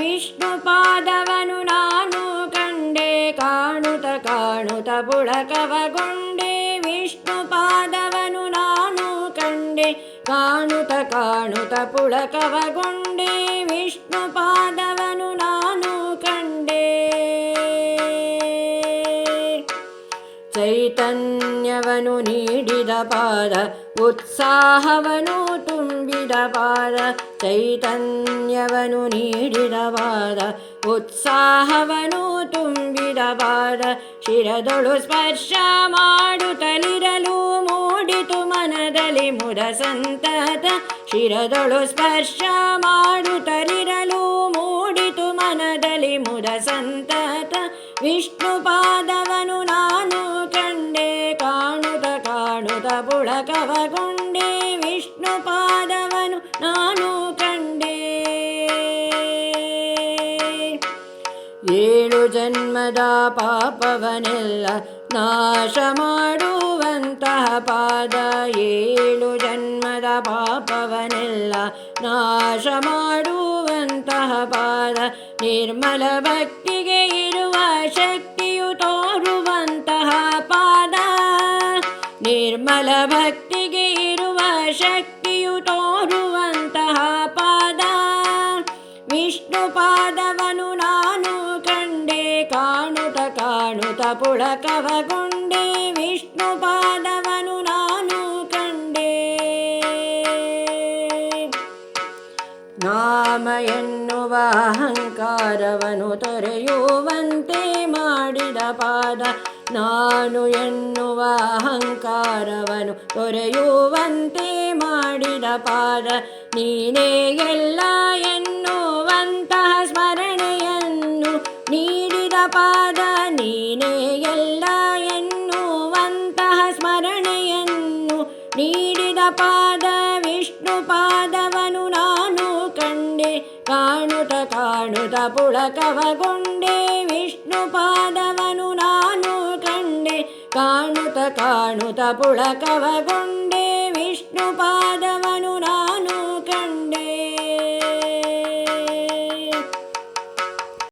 ವಿಷ್ಣು ಪಾದವನು ನಾನು ಕಂಡೆ ಕಾಣುತ್ತ ಕಾಣುತ್ತ ಪುಳಕವಗೊಂಡೆ ವಿಷ್ಣು ಪಾದವನು ನಾನು ಕಂಡೆ ಕಾಣುತ್ತ ಕಾಣುತ್ತ ಪುಳಕವಗೊಂಡೆ ವಿಷ್ಣು ಪಾದವನು ನಾನು ಕಂಡೆ ಚೈತನ್ಯವನು ನೀಡಿದ ಪಾದ, ಉತ್ಸಾಹವನು ತುಂಬಿದ ಪಾದ, ಚೈತನ್ಯವನು ನೀಡಿದ ಪಾದ, ಉತ್ಸಾಹವನು ತುಂಬಿದ ಪಾದ, ಶಿರದೊಳು ಸ್ಪರ್ಶ ಮಾಡುತ್ತಲಿರಲು ಮೂಡಿತು ಮನದಲ್ಲಿ ಮುದ ಸಂತತ ಶಿರದೊಳು ಸ್ಪರ್ಶ ಮಾಡುತ್ತಲಿರಲು ಮೂಡಿತು ಮನದಲ್ಲಿ ಮುದ ಸಂತತ ವಿಷ್ಣು ಪಾದವನು ಪುಳಕವಗೊಂಡೆ ವಿಷ್ಣು ಪಾದವನು ನಾನು ಕಂಡೆ. ಏಳು ಜನ್ಮದ ಪಾಪವನೆಲ್ಲ ನಾಶ ಮಾಡುವಂತಹ ಪಾದ ಏಳು ಜನ್ಮದ ಪಾಪವನೆಲ್ಲ ನಾಶ ಮಾಡುವಂತಹ ಪಾದ ನಿರ್ಮಲ ಭಕ್ತಿಗೆ ನಿರ್ಮಲ ಭಕ್ತಿಗೆ ಇರುವ ಶಕ್ತಿಯು ತೋರುವಂತಹ ಪಾದ. ವಿಷ್ಣು ಪಾದವನು ನಾನು ಕಂಡೆ, ಕಾಣುತ ಕಾಣುತ ಪುಳಕವಗುಂಡೆ. ವಿಷ್ಣು ಪಾದವನು ನಾನು ಕಂಡೆ. ನಾಮ ಎನ್ನುವ ಅಹಂಕಾರವನು ತೊರೆಯುವಂತೆ ಮಾಡಿದ ಪಾದ. ನಾನು ಎನ್ನುವ ಅಹಂಕಾರವನು ತೊರೆಯುವಂತೆ ಮಾಡಿದ ಪಾದ. ನೀನೇ ಎಲ್ಲ ಎನ್ನುವಂತಹ ಸ್ಮರಣೆಯನ್ನು ನೀಡಿದ ಪಾದ. ನೀನೇ ಎಲ್ಲ ಎನ್ನುವಂತಹ ಸ್ಮರಣೆಯನ್ನು ನೀಡಿದ ಪಾದ. ವಿಷ್ಣು ಪಾದವನು ನಾನು ಕಂಡೆ, ಕಾಣುತ ಕಾಣುತ್ತ ಪುಳಕವಗೊಂಡೆ. ಕಾಣುತ್ತ ಕಾಣುತ್ತ ಪುಳಕವಗೊಂಡೆ ವಿಷ್ಣು ಪಾದವನು ನಾನು